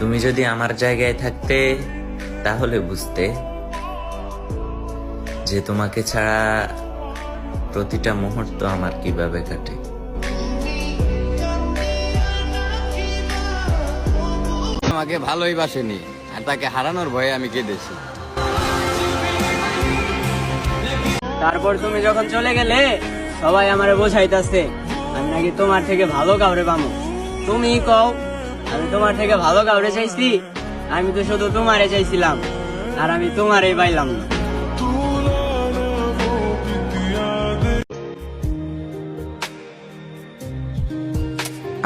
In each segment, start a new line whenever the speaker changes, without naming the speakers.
যদি আমার জায়গায় থাকতে তাহলে বুঝতে যে তোমাকে ছাড়া প্রতিটা মুহূর্ত আমার কীভাবে কাটে।
আমাকে ভালোই বাসেনি আর তাকে হারানোর ভয়ে আমি কেঁদেছি।
তারপর তুমি যখন চলে গেলে সবাই আমারে বোঝাইতাছে আমি নাকি তোমার থেকে ভালো কাউরে পামো। তুমি কও আমি তোমার থেকে ভালো কাউরে চাইছি, আমি তো শুধু তোমারে চাইছিলাম, আর আমি তোমারই পাইলাম না।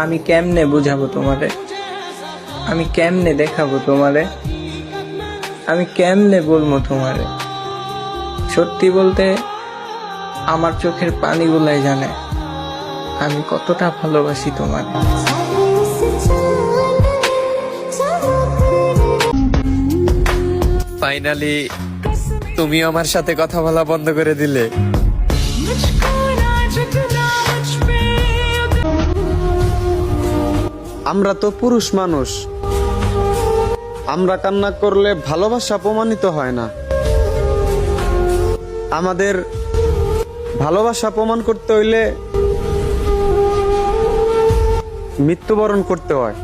আমি কেমনে বুঝাবো তোমারে? আমি কেমনে দেখাবো তোমারে? আমি কেমনে বলব তোমারে? সত্যি বলতে, আমার চোখের পানিগুলাই জানে। আমি কতটা ভালোবাসি তোমারে।
ফাইনালি তুমিও আমার সাথে কথা বলা বন্ধ করে দিলে।
আমরা তো পুরুষ মানুষ। আমরা কান্না করলে ভালোবাসা প্রমাণিত হয় না। আমাদের ভালোবাসা প্রমাণ করতে হইলে মৃত্যুবরণ করতে হয়।